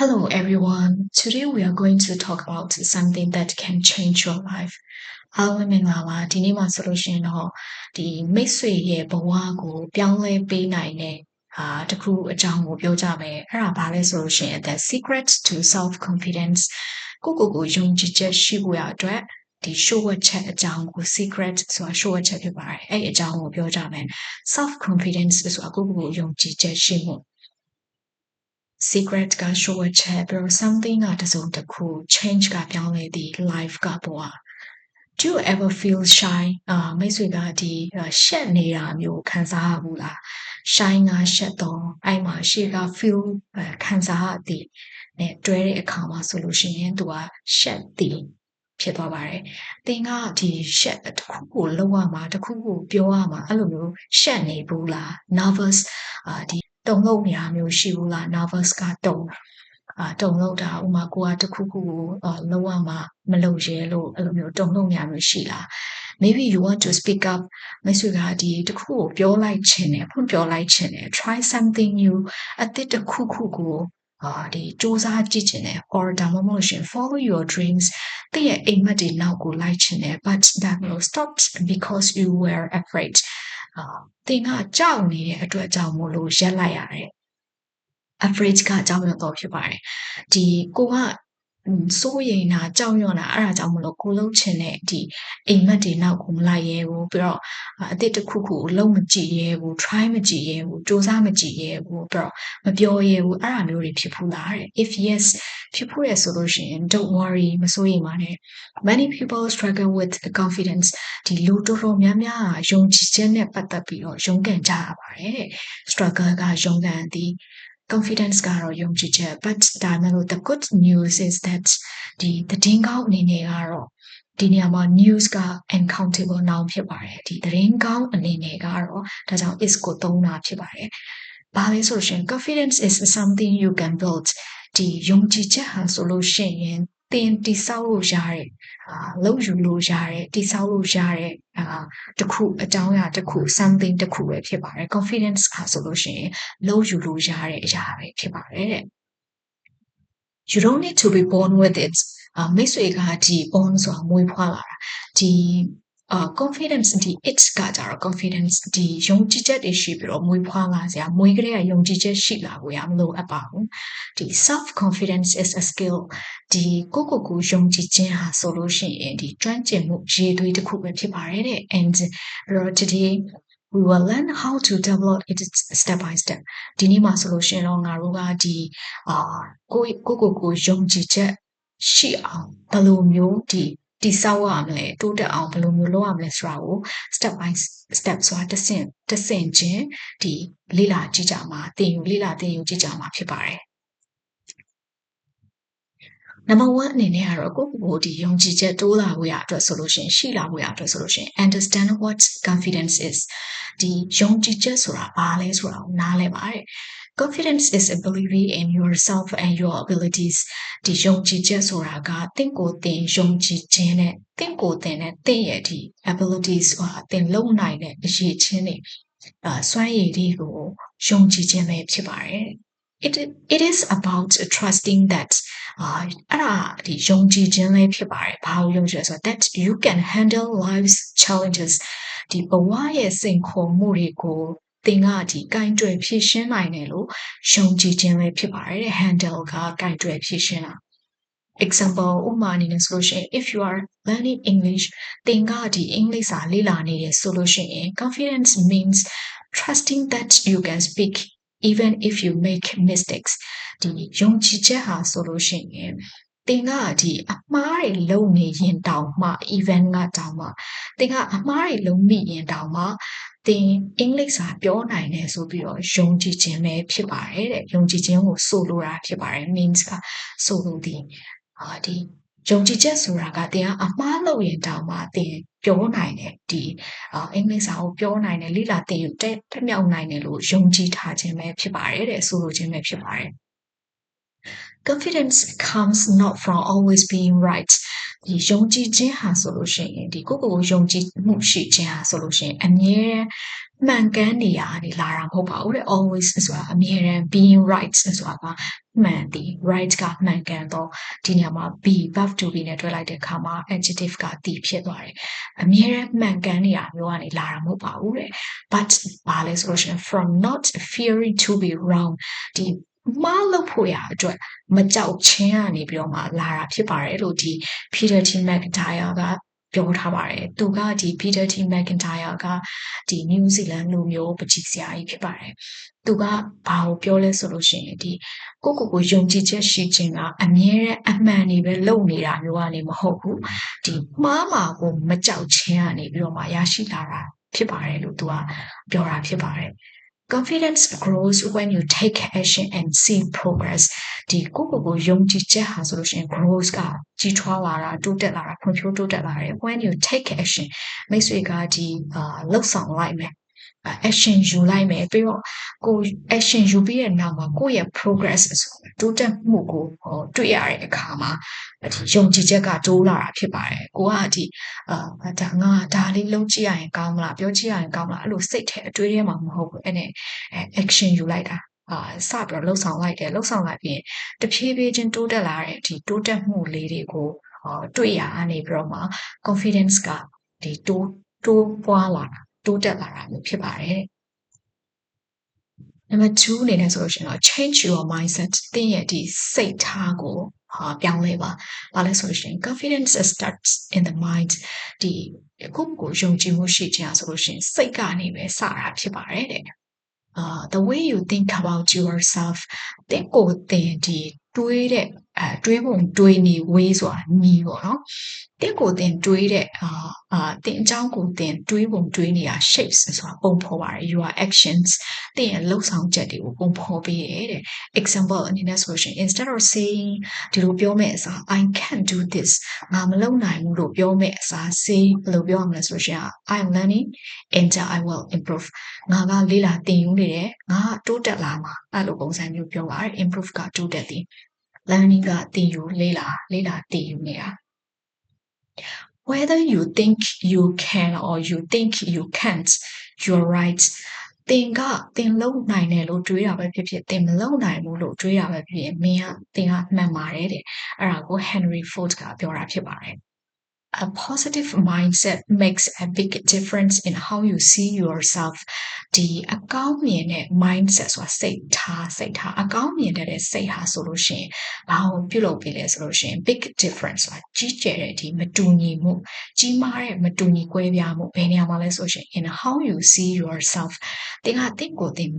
Hello everyone. Today we are going to talk about something that can change your life. အားလုံးမင်္ဂလာပါဒီနေ့မှာဆိုလို့ရှိရင်တော့ဒီမိတ်ဆွေရဲ့ဘဝကိုပြောင်းလဲပေးနိုင်တဲ့အာတခုအကြောင်းကိုပြောကြမယ်အဲ့ဒါဘာလဲဆိုလို့ရှိရင် the secret to self confidence ကိုကိုကိုယုံကြည်ချက်ရှိဖို့ရအတွက်ဒီ show ချက်အကြောင်းကို secret ဆိုတာ show ချက်ဖြစ်ပါတယ်အဲ့အကြောင်းကိုပြောကြမယ် self confidence ဆိုတာကိုကိုကိုယုံကြည်ချက်ရှိမှု secret က show ချက်ပြီးတော့ something ကတစုံတစ်ခု change ကပြောင်းလဲသည့် life ကဘဝ do you ever feel shy အာမိတ်ဆွေကဒီရှက်နေတာမျိုးခံစားရဘူးလား shy ကရှက်တော့အဲ့မှာရှေ့က feel ခံစားရသည်နဲ့တွဲတဲ့အခါမှာဆိုလို့ရှိရင်သူကရှက်သည်ဖြစ်သွားပါတယ်။သင်ကဒီရှက်တစ်ခုကိုလောက်ရမှာတစ်ခုကိုပြောရမှာအဲ့လိုမျိုးရှက်နေဘူးလား nervous အာဒီ တုံ့လုံးနေတာမျိုးရှိဘူးလား nervous ကတုံ့အာတုံလို့တာဥမာကိုကတခုခုကိုလုံးဝမှမလုပ်ရဲလို့အဲ့လိုမျိုးတုံလို့နေရမျိုးရှိလား maybe you want to speak up မိတ်ဆွေကဒီတခုကိုပြောလိုက်ချင်တယ်ဖွင့်ပြောလိုက်ချင်တယ် try something new အသစ်တခုခုကိုအာဒီစူးစမ်းကြည့်ချင်တယ် or ဒါမှမဟုတ်ရှင် follow your dreams တည့်ရဲ့အိမ်မက်တွေနောက်ကိုလိုက်ချင်တယ် but that will stop because you were afraid အာ သင်ကကြောက်နေတဲ့အတွက်ကြောင့်မို့လို့ရက်လိုက်ရတယ် average ကအကြောင်းရတော့ဖြစ်ပါတယ်ဒီကိုက စိုးရိမ်တာကြောက်ရွံ့တာအဲ့ဒါကြောင့်မလို့ကိုလုံးချင်တဲ့ဒီအိမ်မက်တွေနောက်ကိုမလိုက်ရဲဘူးပြီးတော့အတစ်တစ်ခုခုလုံးမကြည့်ရဲဘူး try မကြည့်ရဲဘူးစူးစမ်းမကြည့်ရဲဘူးပြီးတော့မပြောရဲဘူးအဲ့ဒါမျိုးတွေဖြစ်ဖူးလားတဲ့ if yes ဖြစ်ဖူးရဆိုလို့ရှိရင် don't worry မစိုးရိမ်ပါနဲ့ many people struggle with confidence ဒီလူတော်တော်များများယုံကြည်ခြင်းနဲ့ပတ်သက်ပြီးတော့ရုန်းကန်ကြရပါတယ်တဲ့ struggle ကရုန်းကန်သည် confidence ကတော့ယုံကြည်ချက် but ဒါမှမဟုတ် the good news is that ဒီသတင်းကောင်းအနေနဲ့ကတော့ဒီနေရာမှာ news က uncountable noun ဖြစ်ပါတယ်ဒီသတင်းကောင်းအနေနဲ့ကတော့ဒါကြောင့် is ကိုသုံးတာဖြစ်ပါတယ်ဘာလဲဆိုရှင် confidence is something you can build ဒီယုံကြည်ချက်ဟာဆိုလို့ရှိရင် သင်တိဆောက်လို့ရတဲ့အာလောက်ယူလို့ရတဲ့တိဆောက်လို့ရတဲ့အာတခုအကြောင်းအရာတခု something တခုပဲဖြစ်ပါတယ် confidence ဟာဆိုလို့ရှိရင်လောက်ယူလို့ရတဲ့အရာပဲဖြစ်ပါတယ်တဲ့ you don't need to be born with it အာမိတ်ဆွေကဒီ born ဆိုတာမွေးဖွားလာတာဒီ အာ confidence ဒီ it ကကြတော့ confidence ဒီယုံကြည်ချက်တွေရှိပြီးတော့မွေးဖွားလာစရာမွေးကလေးကယုံကြည်ချက်ရှိလာကိုရမလို့အပ်ပါဘူးဒီ self confidence is a skill ဒီကိုကိုကိုယုံကြည်ခြင်းဟာဆိုလို့ရှိရင်ဒီကျွမ်းကျင်မှုရေသွေးတစ်ခုပဲဖြစ်ပါတယ်တဲ့ and today we will learn how to develop it step by step ဒီနေ့မှာဆိုလို့ရှိရင်တော့ငါတို့ကဒီအာကိုကိုကိုကိုယုံကြည်ချက်ရှိအောင်ဘယ်လိုမျိုးဒီ တိဆောက်ရမလဲတိုးတက်အောင်ဘယ်လိုမျိုးလုပ်ရမလဲဆိုတာကို step by step ဆိုတာတစ်ဆင့်တစ်ဆင့်ချင်းဒီလေ့လာကြည့်ကြမှာသင်ယူလေ့လာသင်ယူကြည့်ကြမှာဖြစ်ပါတယ် number 1အနေနဲ့ကတော့ကိုယ့်ကိုယ်ဒီယုံကြည်ချက်တိုးလာဖို့ရအတွက်ဆိုလို့ရှိရင်ရှိလာဖို့ရအတွက်ဆိုလို့ရှိရင် understand what confidence is ဒီယုံကြည်ချက်ဆိုတာဘာလဲဆိုတာကိုနားလည်ပါတယ် confidence is a belief in yourself and your abilities ဒီယုံကြည်ချက်ဆိုတာကတင့်ကိုယ်တင်ယုံကြည်ခြင်းနဲ့တင့်ကိုယ်တင်နဲ့တင့်ရဲ့ဒီ abilities ဆိုတာတင်လုံနိုင်တဲ့အရေးချင်းတွေအာစွမ်းရည်တွေကိုယုံကြည်ခြင်းပဲဖြစ်ပါတယ် it it is about trusting that အာအဲ့ဒါဒီယုံကြည်ခြင်းလေးဖြစ်ပါတယ်ဘာလို့ယုံကြည်လဲဆိုတော့ that you can handle life's challenges ဒီဘဝရဲ့စိန်ခေါ်မှုတွေကို သင်ကဒီကင်တွယ်ဖြည့်ရှင်းနိုင်တယ်လို့ယုံကြည်ခြင်းလေးဖြစ်ပါတယ် handle ကကင်တွယ်ဖြည့်ရှင်းတာ example ဥပမာအနေနဲ့ဆိုလို့ရှိရင် if you are learning english သင်ကဒီ english စာလေ့လာနေတယ်ဆိုလို့ရှိရင် confidence means trusting that you can speak even if you make mistakes ဒီယုံကြည်ချက်ဟာဆိုလို့ရှိရင်တင်ကဒီအမှားတွေလုံနေရင်တောင်မှ event ကတောင်မှတင်ကအမှားတွေလုံမိရင်တောင်မှ တင်အင်္ဂလိပ်စာပြောနိုင်တယ်ဆိုပြီးတော့ယုံကြည်ခြင်းပဲဖြစ်ပါတယ်တဲ့ယုံကြည်ခြင်းကိုဆိုလိုတာဖြစ်ပါတယ် means ကဆိုလိုသည်အာဒီယုံကြည်ချက်ဆိုတာကတင်ကအမှားလုပ်ရင်တောင်မှတင်ပြောနိုင်တယ်ဒီအင်္ဂလိပ်စာကိုပြောနိုင်တယ်လိလာတင်တက်ထမြောက်နိုင်တယ်လို့ယုံကြည်ထားခြင်းပဲဖြစ်ပါတယ်တဲ့ဆိုလိုခြင်းပဲဖြစ်ပါတယ် confidence comes not from always being right ဒီယုံကြည်ခြင်းဟာဆိုလို့ရှိရင်ဒီကိုယ့်ကိုယ်ကိုယုံကြည်မှုရှိခြင်းဟာဆိုလို့ရှိရင်အမြဲမှန်ကန်နေရနေလာတာမဟုတ်ပါဘူးတဲ့ always ဆိုတာအမြဲတမ်း being right ဆိုတာကမှန်သည် right ကမှန်ကန်တော့ဒီနေရာမှာ be verb to be နဲ့တွဲလိုက်တဲ့အခါမှာ adjective ကတည်ဖြစ်သွားတယ်အမြဲတမ်းမှန်ကန်နေတာမျိုးကနေလာတာမဟုတ်ပါဘူးတဲ့ but ဘာလဲဆိုလို့ရှိရင် from not fearing to be wrong ဒီ မလုပ်ဖို့ရအတွက်မကြောက်ချင်းကနေပြီးတော့မှလာတာဖြစ်ပါတယ်လို့ဒီ Peter T. McIntyre ကပြောထားပါတယ်သူကဒီ Peter T. McIntyre ကဒီ New Zealand လူမျိုးပကြီးဆရာကြီးဖြစ်ပါတယ်သူကဘာကိုပြောလဲဆိုလို့ရှိရင်ဒီကိုကိုကိုယုံကြည်ချက်ရှိခြင်းကအမြဲတမ်းအမှန်တွေပဲလုပ်နေတာမျိုးကနေမဟုတ်ဘူးဒီမှားမှာကိုမကြောက်ခြင်းကနေပြီးတော့မှရရှိလာတာဖြစ်ပါတယ်လို့သူကပြောတာဖြစ်ပါတယ် confidence grows when you take action and see progress ဒီကိုကိုကိုယုံကြည်ချက်ဟာဆိုလို့ရှိရင် grows ကကြီးထွားလာတာတိုးတက်လာတာဖွံ့ဖြိုးတိုးတက်လာတယ် when you take action မိတ်ဆွေကဒီအာလှုပ်ဆောင်လိုက်မယ် action ယူလိုက်မယ်ပြီးတော့ကို action ယူပြီးတဲ့နောက်မှာကိုယ့်ရဲ့ progress ဆိုတိုးတက်မှုကိုတွေ့ရတဲ့အခါမှာဒီယုံကြည်ချက်ကတိုးလာတာဖြစ်ပါတယ်ကိုကဒီအာဒါငါဒါလေးလုံးကြည့်ရရင်ကောင်းမလားပြောကြည့်ရရင်ကောင်းမလားအဲ့လိုစိတ်ထဲအတွေးထဲမှာမဟုတ်ဘူးအဲ့နဲ့ action ယူလိုက်တာအာစပြီးတော့လှုပ်ဆောင်လိုက်တယ်လှုပ်ဆောင်လိုက်ပြီးတဖြည်းဖြည်းချင်းတိုးတက်လာတဲ့ဒီတိုးတက်မှုလေးတွေကိုတွေ့ရအနေပြီးတော့မှ confidence ကဒီတိုးတိုးပွားလာတာ တိုးတက်လာတာမျိုးဖြစ်ပါတယ်နံပါတ်2အနေနဲ့ဆိုလို့ရှိရင်တော့ change your mindset သင်ရဲ့ဒီစိတ်ထားကိုဟာပြောင်းလဲပါ။ဘာလဲဆိုလို့ရှိရင် confidence starts in the mind ဒီကိုယ့်ကိုယုံကြည်မှုရှိခြင်းဆိုလို့ရှိရင်စိတ်ကနေပဲစတာဖြစ်ပါတယ်တဲ့။ uh the way you think about yourself တင့်ကိုယ်တင်ဒီ တွေးတဲ့အဲတွေးပုံတွေးနေဝေးဆိုတာညီပေါ့နော်တင့်ကိုတင်တွေးတဲ့အာအာတင်အကြောင်းကိုတင်တွေးပုံတွေးနေတာ shapes ဆိုတာပုံဖော်ပါတယ် your actions တင်ရဲ့လှုပ်ဆောင်ချက်တွေကိုပုံဖော်ပေးတယ်တဲ့ example အနေနဲ့ဆိုရှင် instead of saying ဒီလိုပြောမဲ့အစား I can't do this ငါမလုပ်နိုင်ဘူးလို့ပြောမဲ့အစား say ဘယ်လိုပြောရမလဲဆိုရှင် I'm learning and I will improve ငါကလေ့လာသင်ယူနေတယ်ငါတိုးတက်လာမှာအဲ့လိုပုံစံမျိုးပြောပါတယ် improve ကတိုးတက်သည် learning ကသင်ယူလေ့လာလေ့လာသင်ယူနေတာ whether you think you can or you think you can't you're right သင်ကသင်လုံနိုင်တယ်လို့တွေးတာပဲဖြစ်ဖြစ်သင်မလုံနိုင်ဘူးလို့တွေးတာပဲဖြစ်ဖြစ်မင်းကသင်ကမှန်ပါတယ်တဲ့အဲ့ဒါကို Henry Ford ကပြောတာဖြစ်ပါတယ် a positive mindset makes a big difference in how you see yourself ဒီအကောင်းမြင်တဲ့ mindset ဆိုတာစိတ်ထားစိတ်ထားအကောင်းမြင်တဲ့စိတ်ဟာဆိုလို့ရှိရင်ဘာကိုပြုလုပ်ပေးလဲဆိုလို့ရှိရင် big difference ဆိုတာကြီးကျယ်တဲ့ဒီမတူညီမှုကြီးမားတဲ့မတူညီကွဲပြားမှုဘယ်နေရာမှာလဲဆိုရှင် in how you see yourself သင်ကတင့်ကိုယ်တင်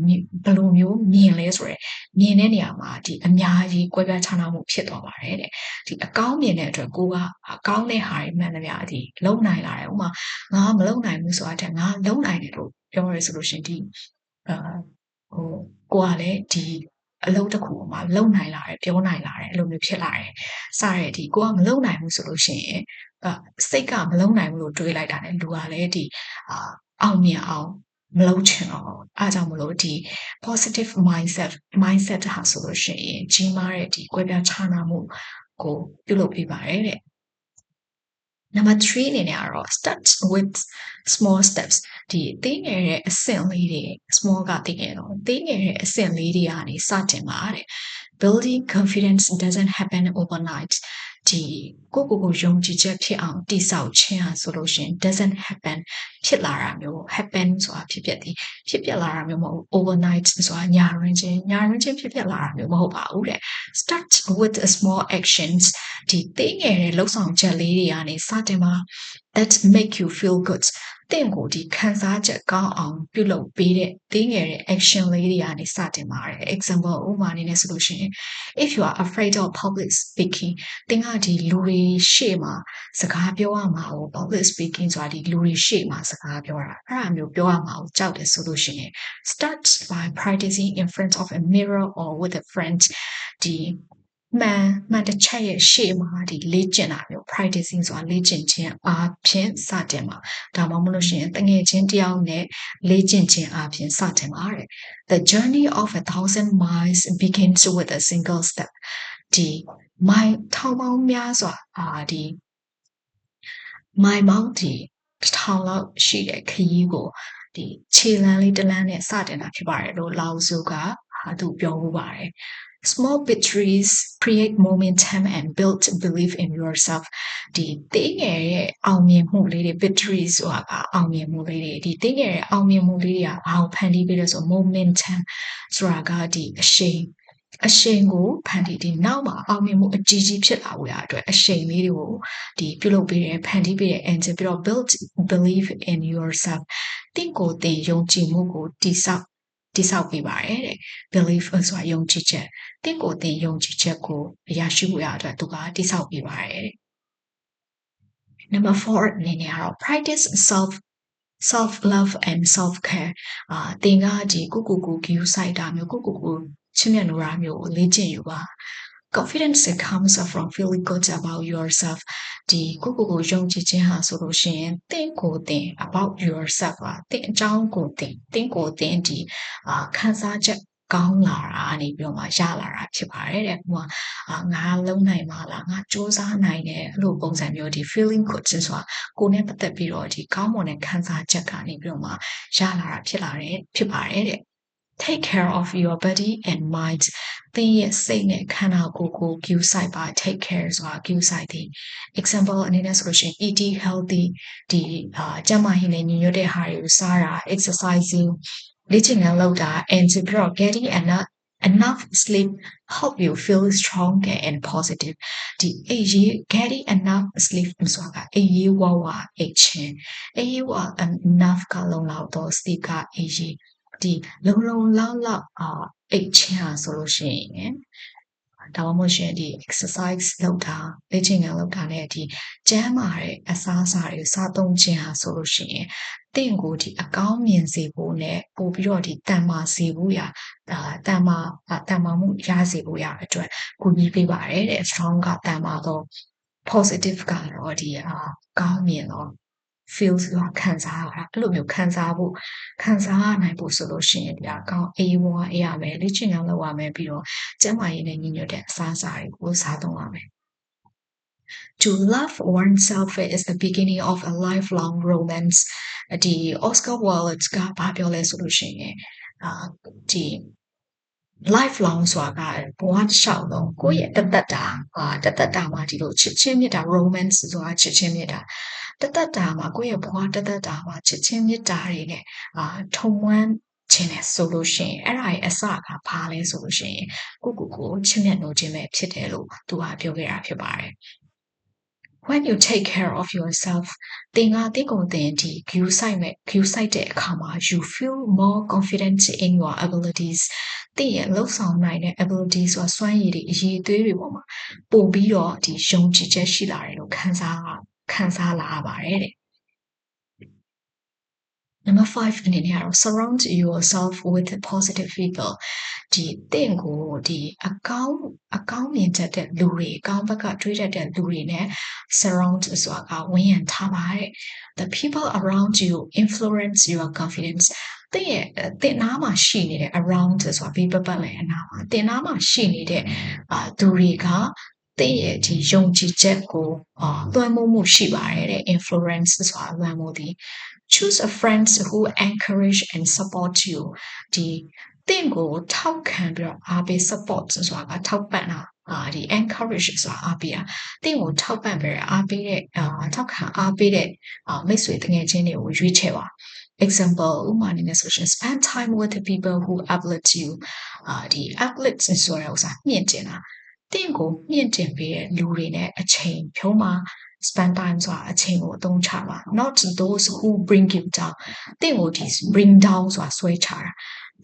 ဘယ်လိုမျိုးမြင်လဲဆိုရယ်မြင်တဲ့နေရာမှာဒီအများကြီးကွဲပြားခြားနားမှုဖြစ်သွားပါတယ်တဲ့ဒီအကောင်းမြင်တဲ့အတွက်ကိုကအကောင်းတဲ့ဟာတွေမှန်သမျှဒီလုံနိုင်လာတယ်ဥမာငါမလုံနိုင်ဘူးဆိုတာတဲ့ငါလုံနိုင်တယ်လို့ပြောရဲဆိုလို့ရှင်ဒီအာဟိုကိုကလည်းဒီအလုပ်တစ်ခုမှာလုံနိုင်လာတယ်ပြောနိုင်လာတယ်အဲ့လိုမျိုးဖြစ်လာတယ်စရတဲ့ဒီကိုကမလုံနိုင်ဘူးဆိုလို့ရှိရင်အစိတ်ကမလုံနိုင်ဘူးလို့တွေးလိုက်တာနဲ့လူကလည်းဒီအာအောင်မြင်အောင်မလုပ်ချင်တော့အားကြောင့်မလို့ဒီ positive mindset mindset ဟာဆိုလို့ရှိရင်ကြီးမားတဲ့ဒီကွဲပြားခြားနားမှုကိုပြုလုပ်ပေးပါတယ်တဲ့ number 3အနေနဲ့ကတော့ start with small steps ဒီသိငယ်တဲ့အဆင့်လေးတွေ small ကသိငယ်တော့သိငယ်တဲ့အဆင့်လေးတွေကနေစတင်ပါတဲ့ building confidence doesn't happen overnight ဒီကိုကိုကိုယုံကြည်ချက်ဖြစ်အောင်တိဆောက်ခြင်းဟာဆိုလို့ရှင် doesn't happen ဖြစ်လာတာမျိုး happen ဆိုတာဖြစ်ပျက်သည်ဖြစ်ပျက်လာတာမျိုးမဟုတ် overnight ဆိုတာညာရင်းချင်းညာရင်းချင်းဖြစ်ပျက်လာတာမျိုးမဟုတ်ပါဘူးတဲ့ start with small actions ဒီသိငယ်တဲ့လှုပ်ဆောင်ချက်လေးတွေကနေစတင်ပါ that make you feel good တင့်ကိုဒီခံစားချက်ကောင်းအောင်ပြုလုပ်ပေးတဲ့တင်းငယ်တဲ့ action လေးတွေကနေစတင်ပါတယ် example ဥပမာအနေနဲ့ဆိုလို့ရှိရင် if you are afraid of public speaking တင်းကဒီလူတွေရှေ့မှာစကားပြောရမှာကို public speaking ဆိုတာဒီလူတွေရှေ့မှာစကားပြောတာအဲ့ဒါမျိုးပြောရမှာကိုကြောက်တယ်ဆိုလို့ရှိရင် start by practicing in front of a mirror or with a friend ဒီ မှန်မှန်တစ်ချက်ရဲ့ရှေ့မှာဒီလေ့ကျင့်တာမျိုး practicing ဆိုတာလေ့ကျင့်ခြင်းအားဖြင့်စတင်မှာဒါမှမဟုတ်လို့ရှိရင်တငယ်ချင်းတယောက်နဲ့လေ့ကျင့်ခြင်းအားဖြင့်စတင်မှာတဲ့ The journey of a thousand miles begins with a single step ဒီ mile ထောင်ပေါင်းများစွာအာဒီမိုင်မောင်းဒီတစ်ထောင်လောက်ရှိတဲ့ခရီးကိုဒီခြေလမ်းလေးတစ်လမ်းနဲ့စတင်တာဖြစ်ပါတယ်လို့လောက်စုကဟာသူပြောမှုပါတယ် small victories create momentum and build belief in yourself ဒီတင်းငယ်ရဲ့အောင်မြင်မှုလေးတွေ victories ဆိုတာကအောင်မြင်မှုလေးတွေဒီတင်းငယ်ရဲ့အောင်မြင်မှုလေးတွေကဘာကိုဖန်တီးပေးလဲဆို momentum ဆိုတာကဒီအရှိန်အရှိန်ကိုဖန်တီးဒီနောက်မှာအောင်မြင်မှုအကြီးကြီးဖြစ်လာဖို့ရအတွက်အရှိန်လေးတွေကိုဒီပြုလုပ်ပေးတယ်ဖန်တီးပေးတယ် and ပြီးတော့ build believe in yourself တင့်ကိုယ်တင်ယုံကြည်မှုကိုတည်ဆောက် တည်ဆောက်ပေးပါတယ်တဲ့ belief ဆိုတာယုံကြည်ချက်တင့်ကိုယ်တင်ယုံကြည်ချက်ကိုအရာရှိဖို့ရအတွက်သူကတည်ဆောက်ပေးပါတယ်တဲ့ number 4အနေနဲ့ကတော့ practice self self love and self care အာသင်ကဒီကိုကိုကို view site တာမျိုးကိုကိုကိုချစ်မြတ်နိုးတာမျိုးကိုလေ့ကျင့်ယူပါ confidence comes from feeling good about yourself ဒီကိုကိုကိုယုံကြည်ခြင်းဟာဆိုလို့ရှိရင်တင့်ကိုယ်တင် about yourself ပါတင့်အကြောင်းကိုတင်တင့်ကိုယ်တင်ဒီအာခံစားချက်ကောင်းလာတာနေပြီးတော့မှရလာတာဖြစ်ပါတယ်တဲ့ဟိုကငါလုံးနိုင်ပါလားငါစူးစမ်းနိုင်တယ်အဲ့လိုပုံစံမျိုးဒီ feeling good ဆိုတာကိုယ်နဲ့ပတ်သက်ပြီးတော့ဒီကောင်းမွန်တဲ့ခံစားချက်ကနေပြီးတော့မှရလာတာဖြစ်လာတယ်ဖြစ်ပါတယ်တဲ့ take care of your body and mind သင်ရဲ့စိတ်နဲ့ခန္ဓာကိုယ်ကို view site ပါ take care ဆိုတာ view site ဒီ example အနေနဲ့ဆိုလို့ရှိရင် eating healthy ဒီအာကျန်းမာရေးနဲ့ညီညွတ်တဲ့ဟာတွေကိုစားတာ exercising လေ့ကျင့်ခန်းလုပ်တာ and to grow getting enough enough sleep help you feel stronger and positive ဒီအေးရေး getting enough sleep ဆိုတာကအေးရေးဝဝအိတ်ချင်းအေးရေးဝ enough ကလုံလောက်တော့ sleep ကအေးရေး ဒီလုံလုံလောက်လောက်အာအိတ်ချင်းဟာဆိုလို့ရှိရင်ဒါမှမဟုတ်ရှင်ဒီ exercise လုပ်တာလေ့ကျင့်ခန်းလုပ်တာနဲ့ဒီကျန်းမာတဲ့အစားအစာတွေစားသုံးခြင်းဟာဆိုလို့ရှိရင်တင့်ကိုဒီအကောင်းမြင်စေဖို့နဲ့ပို့ပြီးတော့ဒီတန်မာစေဖို့ရာအာတန်မာတန်မာမှုရစေဖို့ရာအတွက်ကူညီပေးပါတယ်တဲ့ strong ကတန်မာတော့ positive ကတော့ဒီအာကောင်းမြင်တော့ feel ဆိုတာခံစားရတာအဲ့လိုမျိုးခံစားဖို့ခံစားနိုင်ဖို့ဆိုလို့ရှိရင်ဒီအကောင်းအေးဝါးအေးရမယ်လေ့ကျင့်ခန်းလုပ်ရမယ်ပြီးတော့ကျန်းမာရေးနဲ့ညီညွတ်တဲ့အစားအစာတွေကိုစားသုံးရမယ် To love oneself is the beginning of a lifelong romance ဒီ Oscar Wilde ကဘာပြောလဲဆိုလို့ရှိရင်အာဒီ lifelong ဆိုတာကဘဝတစ်လျှောက်လုံးကိုယ့်ရဲ့တသက်တာဟာတသက်တာမှာဒီလိုချစ်ချင်းမြတ်တာ romance ဆိုတာချစ်ချင်းမြတ်တာတသက်တာမှာကိုယ့်ရဲ့ဘဝတသက်တာမှာချစ်ချင်းမြတ်တာတွေနဲ့အာထုံမွမ်းခြင်းနဲ့ဆိုလို့ရှိရင်အဲ့ဒါရဲ့အစကဘာလဲဆိုလို့ရှိရင်ကိုကိုကိုချစ်မြတ်နိုးခြင်းပဲဖြစ်တယ်လို့သူကပြောခဲ့တာဖြစ်ပါတယ် when you take care of yourself သင်ကတင့်ကိုယ်တင်ဒီ view site မဲ့ view site တဲ့အခါမှာ you feel more confident in your abilities သင်ရဲ့လှုပ်ဆောင်နိုင်တဲ့ abilities ဆိုတာစွမ်းရည်တွေအရေးအသွေးတွေပေါ်မှာပို့ပြီးတော့ဒီယုံကြည်ချက်ရှိလာတယ်လို့ခံစားခံစားလာရပါတယ်တဲ့ number 5အနေနဲ့ကတော့ surround yourself with positive people ဒီတင့်ကိုဒီအကောင်းအကောင်းမြင်တတ်တဲ့လူတွေအကောင်းဘက်ကတွေးတတ်တဲ့လူတွေနဲ့ surround ဆိုတာကဝန်းရံထားပါတဲ့ the people around you influence your confidence တဲ့ရဲ့တင်နာမှာရှိနေတဲ့ around ဆိုတာဘေးပတ်ပတ်လည်အနာမှာတင်နာမှာရှိနေတဲ့အာသူတွေကတဲ့ရဲ့ဒီယုံကြည်ချက်ကိုအာလွှမ်းမိုးမှုရှိပါတယ်တဲ့ influence ဆိုတာလွှမ်းမိုးသည် choose a friends who encourage and support you ဒီ တင့်ကိုထောက်ခံပြီးတော့အားပေး support ဆိုတာကထောက်ပံ့တာအာဒီ encourage ဆိုတာအားပေးတာတင့်ကိုထောက်ပံ့ပေးအားပေးတဲ့အာထောက်ခံအားပေးတဲ့အာမိတ်ဆွေတငယ်ချင်းတွေကိုရွေးချယ်ပါ example ဥပမာအနေနဲ့ဆိုရှင် spend time with the people who uplift you အာဒီ uplift ဆိုတဲ့ဥစ္စာမြင့်တင်တာတင့်ကိုမြင့်တင်ပေးတဲ့လူတွေနဲ့အချိန်ဖြုံးမှာ spend time ဆိုတာအချိန်ကိုအသုံးချပါ not those who bring you down တင့်ကိုဒီ bring down ဆိုတာဆွဲချတာ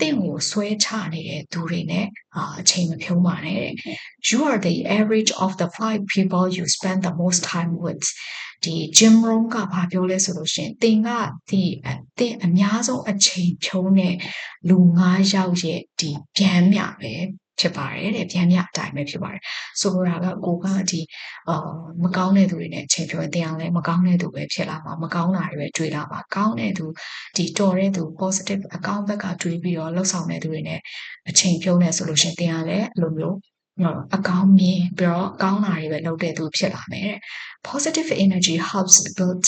တင့်ကိုဆွဲချနေတဲ့သူတွေနဲ့အာအချိန်မဖြုံးပါနဲ့ you are the average of the five people you spend the most time with ဒီ Jim Rohn ကဘာပြောလဲဆိုလို့ရှင်တင်ကဒီတင်အများဆုံးအချိန်ဖြုံးတဲ့လူ9ယောက်ရဲ့ဒီပြန်မြပဲ ဖြစ်ပါတယ်တဲ့ပြန်မြအတိုင်းပဲဖြစ်ပါတယ်ဆိုတော့ကကိုကဒီအာမကောင်းတဲ့သူတွေနဲ့အချိန်ဖြုံးတင်အောင်လဲမကောင်းတဲ့သူပဲဖြစ်လာမှာမကောင်းတာတွေပဲတွေးလာမှာကောင်းတဲ့သူဒီတော်တဲ့သူ positive အကောင့်ဘက်ကတွေးပြီးတော့လှုပ်ဆောင်တဲ့သူတွေနဲ့အချိန်ဖြုံးနေဆိုလို့ရှင်တင်အောင်လဲအဲ့လိုမျိုး အကောင်းမြင်ပြီးတော့ကောင်းတာတွေပဲလုပ်တဲ့သူဖြစ်လာမယ်တဲ့ positive energy helps build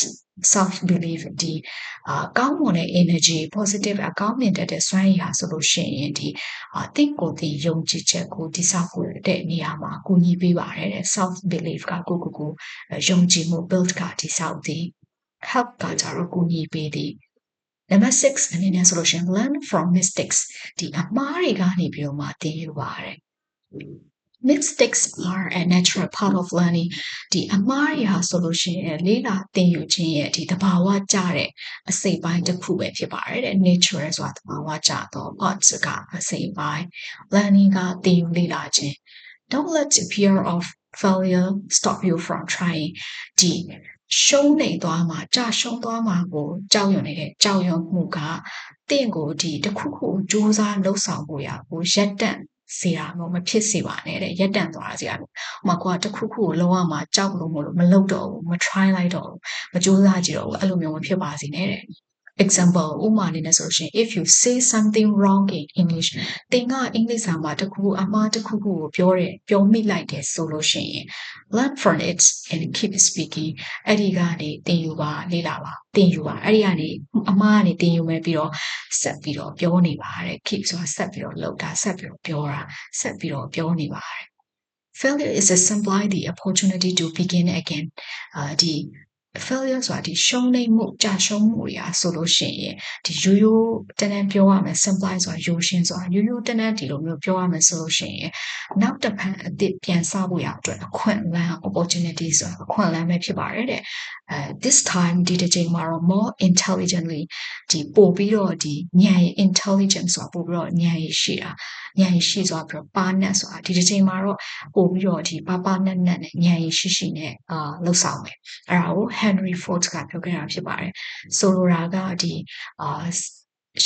self belief ဒီအာကောင်းမွန်တဲ့ energy positive အကောင်းမြင်တတ်တဲ့စွမ်းရည်ဟာဆိုလို့ရှိရင်ဒီအာတင့်ကိုယ်တည်ယုံကြည်ချက်ကိုတိဆောက်ဖို့တဲ့နေရာမှာကူညီပေးပါတယ်တဲ့ self belief ကကိုကိုကိုယုံကြည်မှု build ကတိဆောက်သည် help ကကြတော့ကူညီပေးသည် number 6အနေနဲ့ဆိုလို့ရှိရင် learn from mistakes ဒီအမှားတွေကနေပြီးတော့မှသင်ယူပါတယ် mistakes are a natural part of learning ဒီအမှားတွေဟာဆိုလို့ရှိရင်လေးလာသင်ယူခြင်းရဲ့ဒီတဘာဝကြတဲ့အစိတ်ပိုင်းတစ်ခုပဲဖြစ်ပါတယ်တဲ့ nature ဆိုတာတဘာဝကြတော့ parts ကအစိတ်ပိုင်း learning ကသင်ယူလေ့လာခြင်း don't let fear of failure stop you from trying ဒီရှုံးနေသွားမှာကြာရှုံးသွားမှာကိုကြောက်ရွံ့နေတဲ့ကြောက်ရွံ့မှုကတင့်ကိုဒီတစ်ခုခုစူးစမ်းလှုပ်ဆောင်ဖို့ရကိုရက်တန့် စေတာမျိုးမဖြစ်စေပါနဲ့တဲ့ရက်တန့်သွားစေရမျိုး။ဟိုမှာကိုကတစ်ခုခုကိုလုံးဝမှကြောက်လို့မလို့မလုပ်တော့ဘူးမ try လိုက်တော့ဘူးမကြိုးစားကြည့်တော့ဘူးအဲ့လိုမျိုးမဖြစ်ပါစေနဲ့တဲ့ example ဥပမာအနေနဲ့ဆိုလို့ရှိရင် if you say something wrong in english သင်ကအင်္ဂလိပ်စာမှာတခုအမှားတခုခုကိုပြောတယ်ပြောမိလိုက်တယ်ဆိုလို့ရှိရင် learn from it and keep speaking အဲ့ဒီကနေသင်ယူပါလေ့လာပါသင်ယူပါအဲ့ဒီကနေအမှားကနေသင်ယူမယ်ပြီးတော့ဆက်ပြီးတော့ပြောနေပါတဲ့ keep ဆိုတာဆက်ပြီးတော့လုပ်တာဆက်ပြီးတော့ပြောတာဆက်ပြီးတော့ပြောနေပါတဲ့ failure is a simply the opportunity to begin again အာဒီ failure ဆိုတာဒီရှုံးနိမ့်မှုကြာရှုံးမှုတွေအားဆိုလို့ရှိရင်ဒီရိုးရိုးတန်းတန်းပြောရမယ် simple ဆိုတာရိုးရှင်းဆိုတာရိုးရိုးတန်းတန်းဒီလိုမျိုးပြောရမယ်ဆိုလို့ရှိရင်နောက်တစ်ဖန်အသစ်ပြန်စဖို့ရအတွက်အခွင့်အလမ်း opportunity ဆိုတာအခွင့်အလမ်းပဲဖြစ်ပါတယ်တဲ့အဲ this time ဒီတစ်ချိန်မှာတော့ more intelligently ဒီပို့ပြီးတော့ဒီဉာဏ်ရည် intelligence ဆိုတာပို့ပြီးတော့ဉာဏ်ရည်ရှိတာဉာဏ်ရည်ရှိဆိုတာပြီးတော့ပါနတ်ဆိုတာဒီတစ်ချိန်မှာတော့ပို့ပြီးတော့ဒီပါပါနတ်နတ်နဲ့ဉာဏ်ရည်ရှိရှိနဲ့အာလှုပ်ဆောင်မယ်အဲ့ဒါကို Henry Ford ကပြောခဲ့တာဖြစ်ပါတယ်ဆိုလိုတာကဒီအာ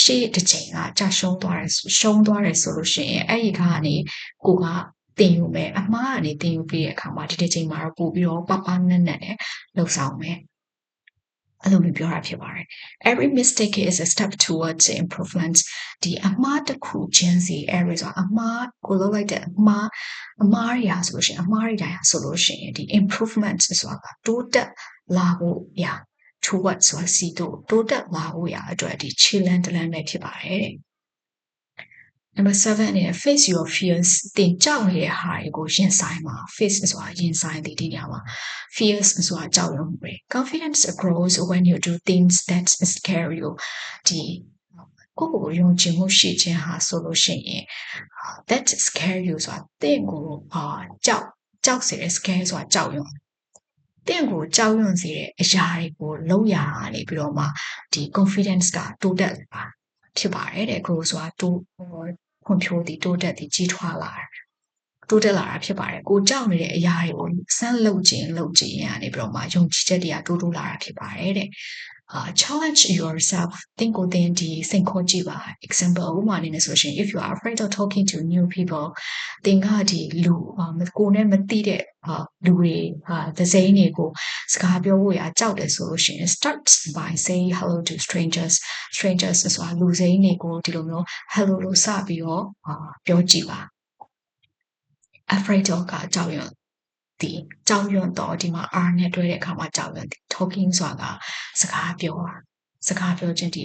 ရှေ့တစ်ချိန်ကကြာရှုံးသွားတယ်ရှုံးသွားတယ်ဆိုလို့ရှိရင်အဲ့ဒီကနေကိုကတင်ယူမယ်အမှားကနေတင်ယူပြီးတဲ့အခါမှာဒီတစ်ချိန်မှာတော့ပို့ပြီးတော့ပပနက်နက်နဲ့လှုပ်ဆောင်မယ် အဲ့လိုမျိုးပြောတာဖြစ်ပါတယ် every mistake is a step towards improvement ဒီအမှားတစ်ခုချင်းစီ error ဆိုတာအမှားကိုလုပ်လိုက်တဲ့အမှားအမှားတွေဟာဆိုလို့ရှိရင်အမှားတွေတိုင်းဟာဆိုလို့ရှိရင်ဒီ improvement ဆိုတာကတိုးတက်လာဖို့ရ toward ဆိုတာစီတို့တိုးတက်လာဖို့ရအတွက်ဒီခြေလန်းတလန်းပဲဖြစ်ပါတယ်တဲ့ number 7အနေနဲ့ face your fears တင်ကြောက်နေတဲ့ဟာတွေကိုရင်ဆိုင်ပါ face ဆိုတာရင်ဆိုင်တည်တည်နေမှာ fears ဆိုတာကြောက်ရွံ့မှုပဲ confidence grows when you do things that scare you ဒီကိုယ့်ကိုယ်ယုံကြည်မှုရှိခြင်းဟာဆိုလို့ရှိရင် that scare you ဆိုတာတင့်ကိုအာကြောက်ကြောက်စေတဲ့ scare ဆိုတာကြောက်ရွံ့တင့်ကိုကြောက်ရွံ့စေတဲ့အရာတွေကိုလုံးရနေပြီးတော့မှဒီ confidence ကတိုးတက်လာဖြစ်ပါတယ်တဲ့ grow ဆိုတာတိုး ဖွံ့ဖြိုးသည်တိုးတက်သည်ကြီးထွားလာတယ်တိုးတက်လာတာဖြစ်ပါတယ်ကိုကြောက်နေတဲ့အရာတွေကိုစမ်းလုပ်ခြင်းလုပ်ခြင်းရနေပြီးတော့မှယုံကြည်ချက်တွေကတိုးတိုးလာတာဖြစ်ပါတယ်တဲ့ uh, challenge yourself သင်ကိုယ်သင်ဒီစိတ်ခေါ်ကြည့်ပါ example ဥပမာအနေနဲ့ဆိုရှင် if you are afraid of talking to new people သင်ကဒီလူကိုနဲ့မသိတဲ့လူတွေဟာဒဇိန်တွေကိုစကားပြောဖို့ရကြောက်တယ်ဆိုလို့ရှိရင် start by saying hello to strangers strangers ဆိုတာလူစိန်တွေကိုဒီလိုမျိုး hello လို့စပြီးတော့ပြောကြည့်ပါ afraid of ကကြောက်ရွံ့ ဒီကြောက်ရွံ့တော့ဒီမှာ R နဲ့တွဲတဲ့အခါမှာကြောက်ရွံ့ talking ဆိုတာကစကားပြောတာစကားပြောခြင်းဒီ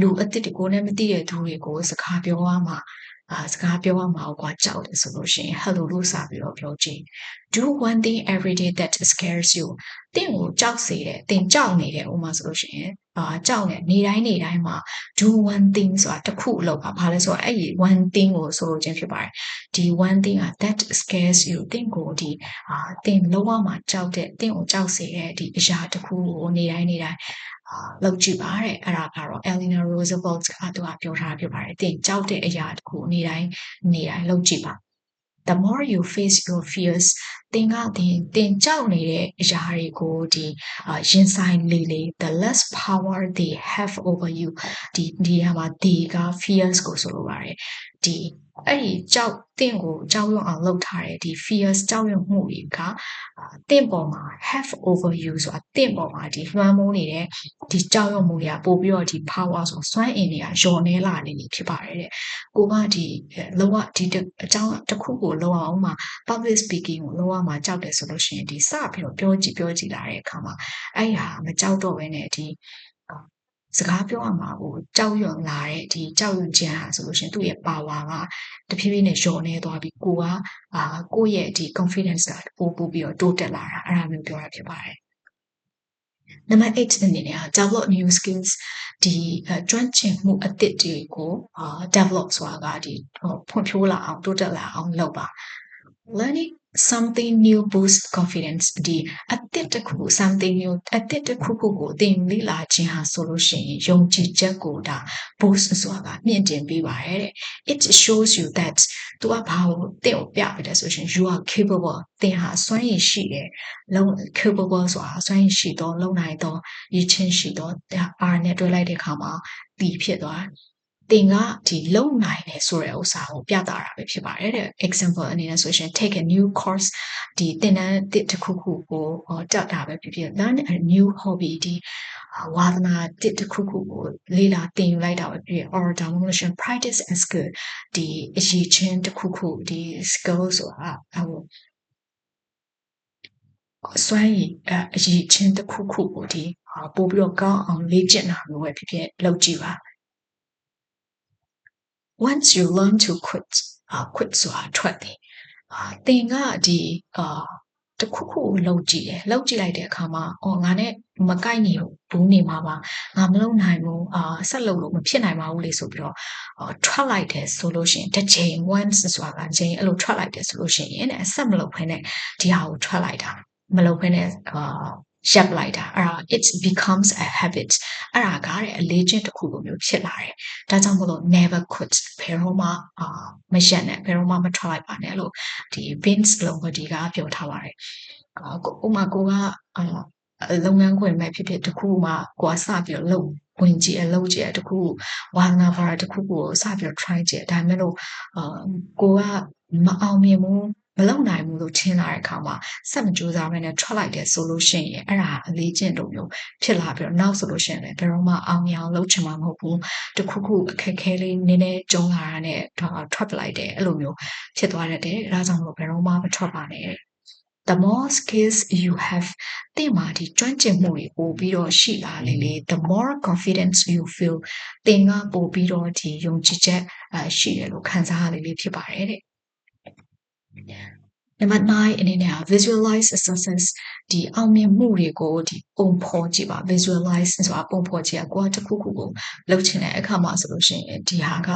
လူအစ်စ်တွေကိုလည်းမသိတဲ့သူတွေကိုစကားပြောရမှာ အာစကားပြောရမှာကွာကြောက်တယ်ဆိုလို့ရှိရင် hello လို့စပြီးတော့ပြောကြည့် do one thing every day that scares you တင့်ကိုကြောက်စေတယ်တင်ကြောက်နေတယ်ဥမာဆိုလို့ရှိရင်အာကြောက်နေနေတိုင်းနေတိုင်းမှာ do one thing ဆိုတာတစ်ခုလုပ်ပါဘာလဲဆိုတော့အဲ့ဒီ one thing ကိုဆိုလိုခြင်းဖြစ်ပါတယ်ဒီ one thing က that scares you တင့်ကိုဒီအာတင်လုံးဝမှာကြောက်တဲ့တင့်ကိုကြောက်စေတဲ့ဒီအရာတစ်ခုကိုနေတိုင်းနေတိုင်း လောက်ကြည့်ပါတဲ့အဲ့ဒါကတော့ Eleanor Roosevelt ကသူကပြောထားဖြစ်ပါတယ်တင်ကြောက်တဲ့အရာတစ်ခုနေတိုင်းနေတိုင်းလောက်ကြည့်ပါ the more you face your fears သင်ကတင်တင်ကြောက်နေတဲ့အရာတွေကိုဒီရင်ဆိုင်လေလေ the less power they have over you ဒီဒီဟာမှာဒီက fears ကိုဆိုလိုပါတယ်ဒီအဲ့ဒီကြောက်တင့်ကိုကြောက်ရွံ့အောင်လုပ်ထားတဲ့ဒီ fears ကြောက်ရွံ့မှုတွေကတင့်ပေါ်မှာ have over you ဆိုတာတင့်ပေါ်မှာဒီလွှမ်းမိုးနေတဲ့ဒီကြောက်ရွံ့မှုတွေကပို့ပြီးတော့ဒီ power ဆိုစွမ်းအင်တွေကညော်နေလာနေပြီဖြစ်ပါတယ်တဲ့ကိုကဒီလောကဒီအကြောင်းတစ်ခုကိုလောအောင်မှာ public speaking ကိုလောအောင်မှာကြောက်တယ်ဆိုလို့ရှိရင်ဒီစပြီးတော့ပြောကြည့်ပြောကြည့်လာတဲ့အခါမှာအဲ့ဟာမကြောက်တော့ဘဲနဲ့ဒီစကားပြောရမှာကိုကြောက်ရွံ့လာတဲ့ဒီကြောက်ရွံ့ခြင်းဟာဆိုလို့ရှိရင်သူ့ရဲ့ power ကတဖြည်းဖြည်းနဲ့လျော့နေသွားပြီးကိုကအာကိုယ့်ရဲ့ဒီ confidence ကပိုပိုပြီးတော့တိုးတက်လာတာအဲ့ဒါမျိုးပြောရဖြစ်ပါတယ်နံပါတ်8အနေနဲ့ develop new skills ဒီကျွမ်းကျင်မှုအသစ်တွေကို develop ဆိုတာကဒီဖွံ့ဖြိုးလာအောင်တိုးတက်လာအောင်လုပ်ပါ learning something new boost confidence ဒီအသစ်တစ်ခု something new အသစ်တစ်ခုခုကိုသင်လေ့လာခြင်းဟာဆိုလို့ရှိရင်ယုံကြည်ချက်ကိုဒါ boost ဆိုတာကမြင့်တင်ပေးပါတယ်တဲ့ it shows you that သူကဘာကိုသင်ကိုပြပေးတယ်ဆိုရှင် you are capable သင်ဟာစွမ်းရည်ရှိတယ်လုံး capable ဆိုတာစွမ်းရည်ရှိတော့လုံနိုင်တော့ရည်ချင်းရှိတော့ R နဲ့တွဲလိုက်တဲ့အခါမှာဒီဖြစ်သွား တင်ကဒီလုံနိုင်တယ်ဆိုတဲ့ဥစ္စာကိုပြတာတာပဲဖြစ်ပါတယ်တဲ့ example အနေနဲ့ဆိုရှင် take a new course ဒီသင်တန်းတစ်ခုခုကိုတက်တာပဲဖြစ်ဖြစ် learn a new hobby ဒီဝါသနာတစ်တစ်ခုခုကိုလေ့လာသင်ယူလိုက်တာပဲဖြစ်ဖြစ် or ဒါမှမဟုတ်ရှင် practice a skill ဒီအရေးချင်းတစ်ခုခုဒီ skill ဆိုတာဟိုစွမ်းရည်အရေးချင်းတစ်ခုခုကိုဒီပို့ပြီးတော့ကောင်းအောင်လေ့ကျင့်တာမျိုးပဲဖြစ်ဖြစ်လုပ်ကြည့်ပါ once you learn to quit အာ quit ဆိုတာထွက်တယ်အာသင်ကဒီအာတခုခုလုပ်ကြည့်တယ်လုပ်ကြည့်လိုက်တဲ့အခါမှာအော်ငါနဲ့မကိုက်ညီဘူးနေမှာပါငါမလုပ်နိုင်ဘူးအာဆက်လုပ်လို့မဖြစ်နိုင်ပါဘူးလေဆိုပြီးတော့အော်ထွက်လိုက်တယ်ဆိုလို့ရှိရင်တစ်ချိန် once ဆိုတာကချိန်အဲ့လိုထွက်လိုက်တယ်ဆိုလို့ရှိရင်အဲ့ဆက်မလုပ်ခွင့်နဲ့ဒီဟာကိုထွက်လိုက်တာမလုပ်ခွင့်နဲ့အာ ရပ်လိုက်တာအဲ့ဒါ it becomes a habit အဲ့ဒါကတဲ့အလေးချင်းတစ်ခုလိုမျိုးဖြစ်လာတယ်ဒါကြောင့်မို့လို့ never quit ဘယ်တော့မှအာမရပ်နဲ့ဘယ်တော့မှမထွက်လိုက်ပါနဲ့လို့ဒီ Vince လုံးကဒီကပြောထားပါတယ်အာဥမာကိုကအာလုပ်ငန်းခွင်မဲ့ဖြစ်ဖြစ်တခုမှကိုကစပြီးတော့လုပ်ဝင်ကြည့်အလုပ်ကြည့်တခုဝါသနာပါတခုကိုစပြီးတော့ try ကြည့်ဒါပေမဲ့လို့အာကိုကမအောင်မြင်ဘူး မလုံနိုင်ဘူးလို့ထင်လာတဲ့အခါမှာစက်မကြိုးစားဘဲနဲ့ထွက်လိုက်တယ်ဆိုလို့ရှိရင်အဲ့ဒါအလေးကျင့်လို့မျိုးဖြစ်လာပြီးတော့နောက်ဆိုလို့ရှိရင်လည်းဘယ်တော့မှအောင်မြင်အောင်လုပ်ချင်မှာမဟုတ်ဘူးတခုခုအခက်ခဲလေးနည်းနည်းကြုံလာတာနဲ့ထွက်ပလိုက်တယ်အဲ့လိုမျိုးဖြစ်သွားတတ်တယ်ဒါကြောင့်မလို့ဘယ်တော့မှမထွက်ပါနဲ့ the more skills you have တင်မှာဒီကျွမ်းကျင်မှုတွေပို့ပြီးတော့ရှိလာလေလေ the more confidence you feel တင်ကပို့ပြီးတော့ဒီယုံကြည်ချက်ရှိတယ်လို့ခံစားရလေလေဖြစ်ပါတယ်တဲ့ နံပါတ်9အနေနဲ့ visualize success ဒီအောင်မြင်မှုတွေကိုဒီပုံဖော်ကြည့်ပါ visualize ဆိုတာပုံဖော်ကြည့်ရကိုကတခုခုကိုလုပ်ချင်တဲ့အခါမှာဆိုလို့ရှိရင်ဒီဟာက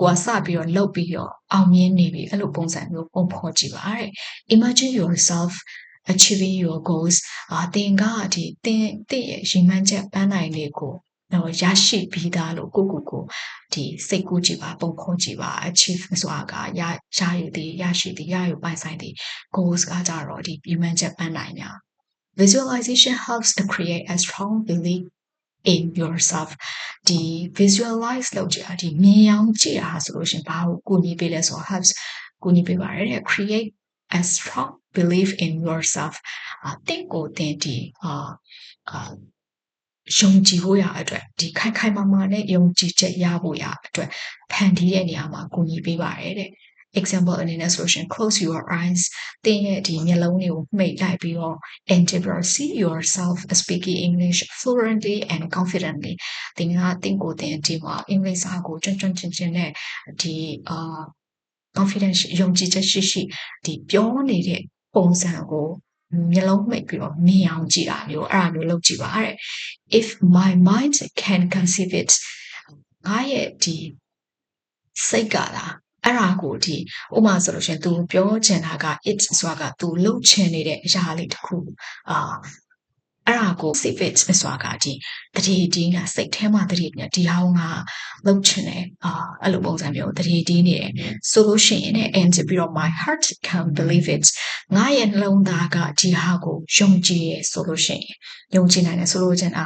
ကိုကစပြီးတော့လုပ်ပြီးတော့အောင်မြင်နေပြီအဲ့လိုပုံစံမျိုးပုံဖော်ကြည့်ပါတဲ့ imagine yourself achieving your goals အာသင်ကဒီသင်တင့်ရဲ့ရည်မှန်းချက်ပန်းနိုင်လေးကို တော့ရရှိပြီးသားလို့ကိုကိုကိုဒီစိတ်ကူးကြည့်ပါပုံခုံးကြည့်ပါ achieve ဆိုတာကရရယူသည်ရရှိသည်ရယူပိုင်ဆိုင်သည် goals ကကြတော့ဒီပြမှန်းချက်ပန်းနိုင်ညာ visualization helps to create a strong belief in yourself ဒီ visualize လုပ်ကြဒီမြင်အောင်ကြည့်တာဆိုလို့ရှင်ဘာကိုကိုညီပေးလဲဆိုတော့ helps ကိုညီပေးပါတယ်တဲ့ create a strong belief in yourself အတင့်ကိုတင်ဒီအာ ယုံကြည်ဖို့ရအတွက်ဒီခိုင်ခိုင်မာမာနဲ့ယုံကြည်ချက်ရဖို့ရအတွက်ဖန်တီးတဲ့နေရာမှာကူညီပေးပါတယ်တဲ့ example အနေနဲ့ဆိုရှင် close your eyes တင်းရဲ့ဒီမျက်လုံးတွေကိုမှိတ်လိုက်ပြီးတော့ endeavor see yourself speaking English fluently and confidently တင်းကတင်းကိုတင်းဒီမှာအင်္ဂလိပ်စာကိုကျွမ်းကျွမ်းကျင်ကျင်နဲ့ဒီအာ confidence ယုံကြည်ချက်ရှိရှိဒီပြောနေတဲ့ပုံစံကို မျက်လုံးမှိတ်ပြီးတော့မြင်အောင်ကြည့်တာမျိုးအဲ့ဒါမျိုးလုပ်ကြည့်ပါတဲ့ if my mind can conceive it ငါရဲ့ဒီစိတ်ကလားအဲ့ဒါကိုဒီဥမာဆိုလို့ရှင် तू ပြောချင်တာက it ဆိုတာက तू လှုပ်ချင်နေတဲ့အရာလေးတစ်ခုအာ အဲ့ဒါကို save it ဆိုတာကဒီတတိတီးကစိတ်ထဲမှာတတိနေဒီဟောင်းကလုံးချင်တယ်အာအဲ့လိုပုံစံမျိုးတတိတီးနေတယ်ဆိုလို့ရှိရင်လည်း and ပြီးတော့ my heart can believe it ငါရဲ့နှလုံးသားကဒီဟာကိုယုံကြည်ရဆိုလို့ရှိရင်ယုံကြည်နိုင်တယ်ဆိုလို့ချင်တာ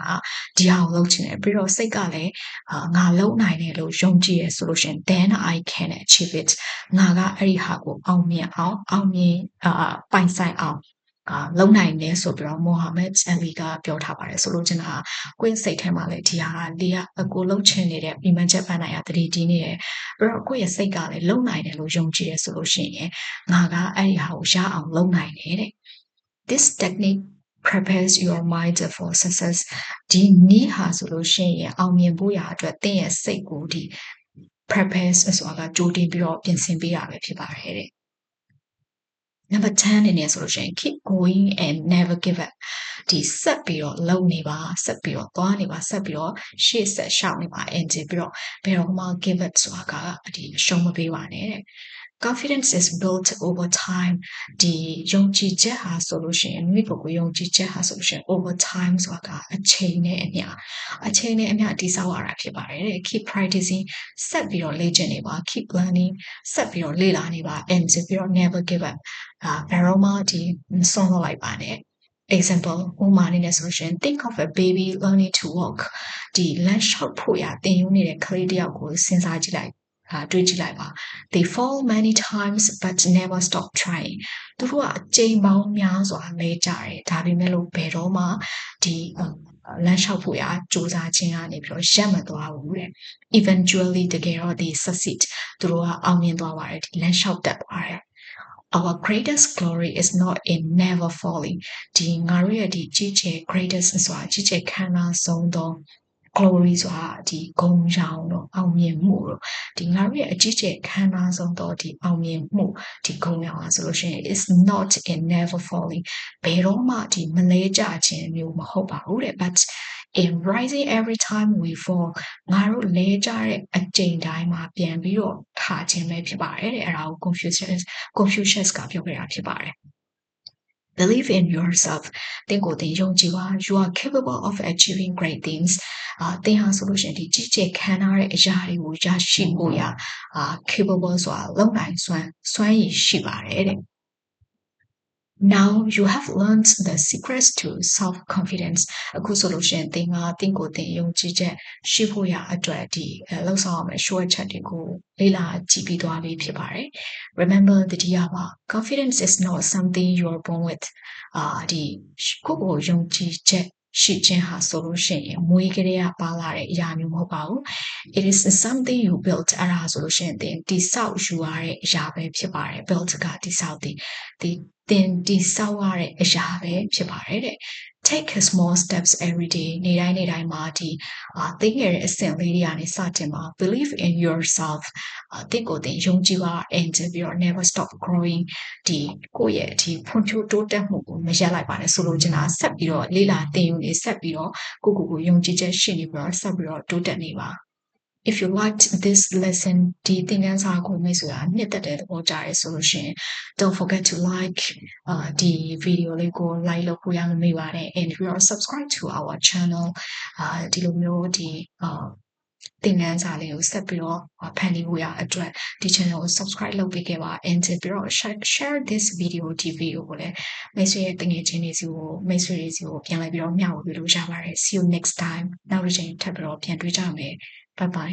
ဒီဟာကိုလုံးချင်တယ်ပြီးတော့စိတ်ကလည်းအာငါလုံးနိုင်တယ်လို့ယုံကြည်ရဆိုလို့ရှိရင် then I can achieve it ငါကအဲ့ဒီဟာကိုအောင်မြင်အောင်အောင်မြင်အာပိုင်ဆိုင်အောင် အာလုံနိုင်တယ်ဆိုပြီးတော့မိုဟာမက်အလီကပြောထားပါတယ်ဆိုလို့ချင်တာကိုယ့်စိတ်ထဲမှာလည်းဒီဟာလေကအကိုလုံချင်နေတဲ့ပြိမှန်ချက်ပန်းနိုင်ရတတိတီးနေတယ်ပြီးတော့ကိုယ့်ရဲ့စိတ်ကလည်းလုံနိုင်တယ်လို့ယုံကြည်ရဆိုလို့ရှိရင်ငါကအဲ့ဒီဟာကိုရအောင်လုံနိုင်တယ်တဲ့ this technique prepares your mind for success ဒီနည်းဟာဆိုလို့ရှိရင်အောင်မြင်ဖို့ရာအတွက်သင်ရဲ့စိတ်ကိုဒီ prepares ဆိုတာကကြိုတင်ပြီးတော့ပြင်ဆင်ပေးတာပဲဖြစ်ပါတယ်တဲ့ number 10အနေနဲ့ဆိုလို့ရှိရင် keep going and never give up ဒီဆက်ပြီးတော့လုံနေပါဆက်ပြီးတော့သွားနေပါဆက်ပြီးတော့ရှေ့ဆက်ရှောက်နေပါ and ပြီးတော့ဘယ်တော့မှ give up ဆိုတာကဒီအရှုံးမပေးပါနဲ့တဲ့ confidence is built over time ဒီယုံကြည်ချက်ဟာဆိုလို့ရှိရင်မိကိုကိုယုံကြည်ချက်ဟာဆိုလို့ရှိရင် over time ဆိုတာကအချိန်နဲ့အမျှအချိန်နဲ့အမျှတည်ဆောက်ရတာဖြစ်ပါတယ်တဲ့ keep practicing ဆက်ပြီးတော့လေ့ကျင့်နေပါ keep learning ဆက်ပြီးတော့လေ့လာနေပါ and ပြီးတော့ never give up အာဘယ်တော့မှဒီဆုံးလို့လိုက်ပါနဲ့ example ဥပမာအနေနဲ့ဆိုလို့ရှိရင် think of a baby learning to walk ဒီလမ်းလျှောက်ဖို့ရတင်ယူနေတဲ့ကလေးတယောက်ကိုစဉ်းစားကြည့်လိုက် အာတွေးကြည့်လိုက်ပါ they fall many times but never stop trying သူတို့ကအကြိမ်ပေါင်းများစွာလဲကြတယ်ဒါပေမဲ့လို့ဘယ်တော့မှဒီလမ်းလျှောက်ဖို့ရစူးစမ်းခြင်းကနေပြီးတော့ရက်မသွားဘူးတဲ့ eventually တကယ်တော့ they succeed သူတို့ကအောင်မြင်သွားပါတယ်ဒီလမ်းလျှောက်တက်သွားတယ် our greatest glory is not in never falling ဒီငါတို့ရဲ့ဒီကြီးကျယ် greatest ဆိုတာကြီးကျယ်ခမ်းနားဆုံးသော glory ဆိုတာဒီဂုဏ်ရောင်တော့အောင်မြင်မှုတော့ဒီငါတို့ရဲ့အကြီးကျယ်ခမ်းနားဆုံးတော့ဒီအောင်မြင်မှုဒီဂုဏ်ရောင်ဟာဆိုလို့ရှိရင် is not in never falling ဘယ်တော့မှဒီမလဲကြခြင်းမျိုးမဟုတ်ပါဘူးတဲ့ but in rising every time we fall ငါတို့လဲကြတဲ့အကြိမ်တိုင်းမှာပြန်ပြီးတော့ထားခြင်းပဲဖြစ်ပါတယ်တဲ့အဲ့ဒါကို Confucius Confucius ကပြောခဲ့တာဖြစ်ပါတယ် believe in yourself သင်ကိုယ်သင်ယုံကြည်ပါ you are capable of achieving great things အာသင်ဟာဆိုလို့ရှိရင်ဒီကြီးကျယ်ခံထားတဲ့အရာတွေကိုရရှိဖို့ရအာ capable ဆိုတာလုံနိုင်စွမ်းစွမ်းရည်ရှိပါတယ်တဲ့ now you have learned the secrets to self confidence အခုဆိုလို့ရှိရင်သင်ကသင်ကိုယ်သင်ယုံကြည်ချက်ရှိဖို့ရအတွက်ဒီလောက်ဆောင်အောင် short chat တွေကိုလေ့လာကြည့်ပြီးသွားပြီဖြစ်ပါတယ် remember တတိယပါ confidence is not something you are born with အာဒီကိုယ့်ကိုယုံကြည်ချက် ရှိခြင်းဟာဆိုလို့ရှိရင်မွေးကလေးကပါလာတဲ့အရာမျိုးမဟုတ်ပါဘူး it is something you built အဲ့ဒါဆိုလို့ရှိရင်သင်တိဆောက်ယူရတဲ့အရာပဲဖြစ်ပါတယ် built ကတိဆောက်သည်ဒီသင်တိဆောက်ရတဲ့အရာပဲဖြစ်ပါတယ်တဲ့ take small steps every day နေ့တိုင်းနေ့တိုင်းမှာဒီအာသိငယ်တဲ့အဆင့်လေးတွေကနေစတင်ပါ believe in yourself အာတင့်ကိုယ်တင်ယုံကြည်ပါ and ပြီးတော့ never stop growing ဒီကိုယ့်ရဲ့ဒီဖွံ့ဖြိုးတိုးတက်မှုကိုမရပ်လိုက်ပါနဲ့ဆိုလိုချင်တာဆက်ပြီးတော့လေ့လာသင်ယူနေဆက်ပြီးတော့ကိုကိုကိုယုံကြည်ချက်ရှိနေပြီးတော့ဆက်ပြီးတော့တိုးတက်နေပါ if you liked this lesson ဒီသင်ခန်းစာကိုမိတ်ဆွေကနှစ်သက်တဲ့သဘောကြရဲဆိုလို့ရှိရင် don't forget to like အာဒီ video လေးကို like လုပ်ဖို့ရမမေ့ပါနဲ့ and if you are subscribe to our channel အာဒီလိုမျိုးဒီအာသင်ခန်းစာလေးကိုဆက်ပြီးတော့ဖန်တီးဖို့ရအတွက်ဒီ channel ကို subscribe လုပ်ပေးခဲ့ပါ and ပြီးတော့ share this video ဒီ video ကိုလည်းမိတ်ဆွေရဲ့တငယ်ချင်းတွေစီကိုမိတ်ဆွေတွေစီကိုပြန်လိုက်ပြီးတော့မျှဝေပေးလို့ရပါတယ် see you next time နောက်တစ်ချိန်ထပ်ပြီးတော့ပြန်တွေ့ကြမယ် bye bye